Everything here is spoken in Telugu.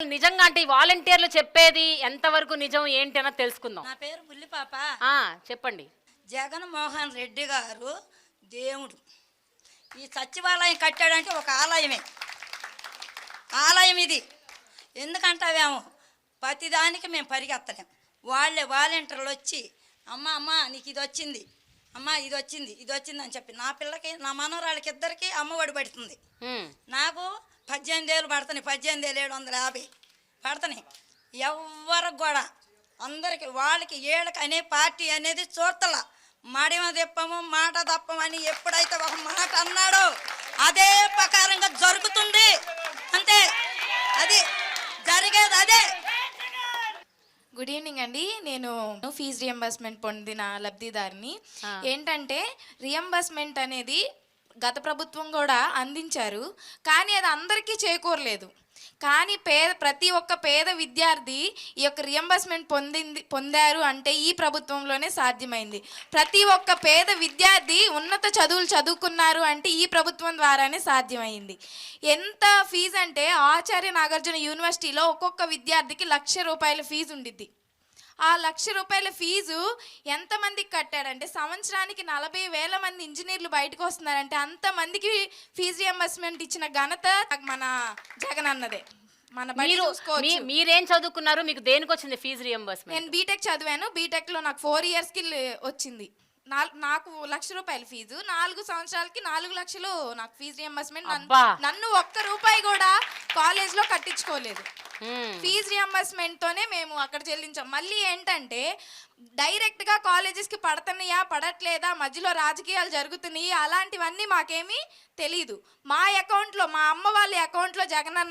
నిజంగా అంటే ఈ వాలంటీర్లు చెప్పేది ఎంతవరకు నిజం ఏంటి అన్నది తెలుసుకుందాం. నా పేరు బుల్లిపాప ఆ, చెప్పండి. జగన్మోహన్ రెడ్డి గారు దేవుడు. ఈ సచివాలయం కట్టాడంటే ఒక ఆలయమే. ఆలయం ఇది. ఎందుకంటావేమో? ప్రతిదానికి మేము పరిగెత్తలేం. వాళ్ళే వాలంటీర్లు వచ్చి అమ్మ అమ్మ నీకు ఇది వచ్చింది. అమ్మ ఇది వచ్చింది ఇది వచ్చింది అని చెప్పి నా పిల్లకి నా మనవరాళ్ళకి ఇద్దరికి అమ్మఒడి పడుతుంది. ఉమ్, నాకు పద్దెనిమిది ఏళ్ళు పడుతున్నాయి పద్దెనిమిది వేలు ఏడు వందల యాభై పడుతున్నాయి ఎవరికి కూడా అందరికి వాళ్ళకి ఏళ్ళకి అనే పార్టీ అనేది చూడతల మడిమ తిప్పము మాట తప్పమని ఎప్పుడైతే ఒక మాట అన్నాడో అదే ప్రకారంగా జరుగుతుంది. అంతే. అది జరిగేది అదే. గుడ్ ఈవినింగ్ అండి. నేను ఫీజు రియంబర్స్మెంట్ పొందిన లబ్ధిదారిని. ఏంటంటే రియంబర్స్మెంట్ అనేది గత ప్రభుత్వం కూడా అందించారు. కానీ అది అందరికీ చేకూరలేదు. కానీ పేద ప్రతి ఒక్క పేద విద్యార్థి ఈ యొక్క రియంబర్స్మెంట్ పొందింది పొందారు అంటే ఈ ప్రభుత్వంలోనే సాధ్యమైంది. ప్రతి ఒక్క పేద విద్యార్థి ఉన్నత చదువులు చదువుకున్నారు అంటే ఈ ప్రభుత్వం ద్వారానే సాధ్యమైంది. ఎంత ఫీజు అంటే ఆచార్య నాగార్జున యూనివర్సిటీలో ఒక్కొక్క విద్యార్థికి లక్ష రూపాయల ఫీజు ఉండిద్ది. ఆ లక్ష రూపాయల ఫీజు ఎంతమందికి కట్టాడంటే సంవత్సరానికి నలభై వేల మంది ఇంజనీర్లు బయటకు వస్తున్నారంటే అంతమందికి ఫీజు రియంబర్స్మెంట్ ఇచ్చిన ఘనత మన జగన్ అన్నదే. మన మీరు చదువుకున్నారు? మీకు దేనికి వచ్చింది ఫీజు రియంబర్స్మెంట్ నేను బీటెక్ చదివాను. బీటెక్లో నాకు ఫోర్ ఇయర్స్కి వచ్చింది. నాల్- నాకు లక్ష రూపాయల ఫీజు. నాలుగు సంవత్సరాలకి నాలుగు లక్షలు నాకు ఫీజు రియంబర్స్మెంట్. నన్ను ఒక్క రూపాయి కూడా కాలేజ్లో కట్టించుకోలేదు. Hmm. ఫీజు రియంబర్స్మెంట్ తోనే మేము అక్కడ చెల్లించాం. మళ్ళీ ఏంటంటే డైరెక్ట్గా కాలేజెస్కి పడుతున్నాయా పడట్లేదా మధ్యలో రాజకీయాలు జరుగుతున్నాయి అలాంటివన్నీ మాకేమీ తెలీదు. మా అకౌంట్లో మా అమ్మ వాళ్ళ అకౌంట్లో జగనన్న